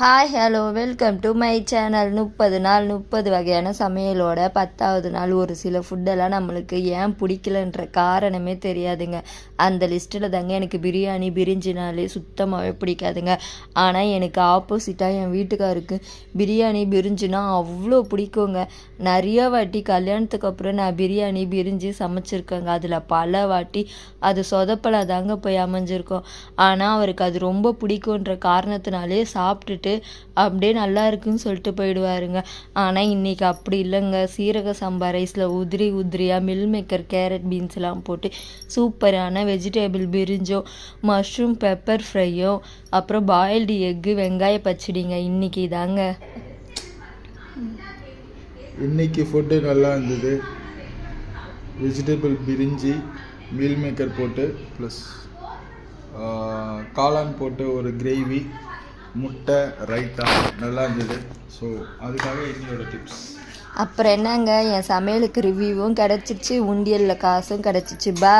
Hi hello welcome to my channel முப்பது நாள் முப்பது வகையான சமையலோட பத்தாவது நாள். ஒரு சில ஃபுட்டெல்லாம் நம்மளுக்கு ஏன் பிடிக்கலன்ற காரணமே தெரியாதுங்க. அந்த லிஸ்ட்டில் தாங்க எனக்கு பிரியாணி பிரிஞ்சினாலே சுத்தமாகவே பிடிக்காதுங்க. ஆனால் எனக்கு ஆப்போசிட்டாக என் வீட்டுக்காருக்கு பிரியாணி பிரிஞ்சுனா அவ்வளோ பிடிக்குங்க. நிறைய வாட்டி கல்யாணத்துக்கு அப்புறம் நான் பிரியாணி பிரிஞ்சு சமைச்சிருக்கேங்க. அதில் பல வாட்டி அது சொதப்பலாக தாங்க போய் அமைஞ்சிருக்கோம். ஆனால் அவருக்கு அது ரொம்ப பிடிக்குன்ற காரணத்தினாலே சாப்பிட்டுட்டு அப்படியே நல்லா இருக்குன்னு சொல்லிட்டு போயிடுவாருங்க. ஆனால் இன்றைக்கி அப்படி இல்லைங்க. சீரக சம்பா ரைஸில் உதிரி உதிரியாக மில் மேக்கர் கேரட் பீன்ஸ்லாம் போட்டு சூப்பரான வெஜிடேபிள் பிரிஞ்சோ மஷ்ரூம் பெப்பர் ஃப்ரையோ அப்புறம் பாயில்டு எக்கு வெங்காய பச்சடிங்க இன்றைக்கி தாங்க. இன்னைக்கு ஃபுட்டு நல்லா இருந்தது. வெஜிடபிள் பிரிஞ்சி மீல் மேக்கர் போட்டு ப்ளஸ் காளான் போட்டு ஒரு கிரேவி முட்டை ரைத்தா நல்லா இருந்தது. ஸோ அதுக்காக என்னோட டிப்ஸ் அப்புறம் என்னங்க? என் சமையலுக்கு ரிவ்யூவும் கிடச்சிச்சு உண்டியலில் காசும் கிடச்சிச்சு. பா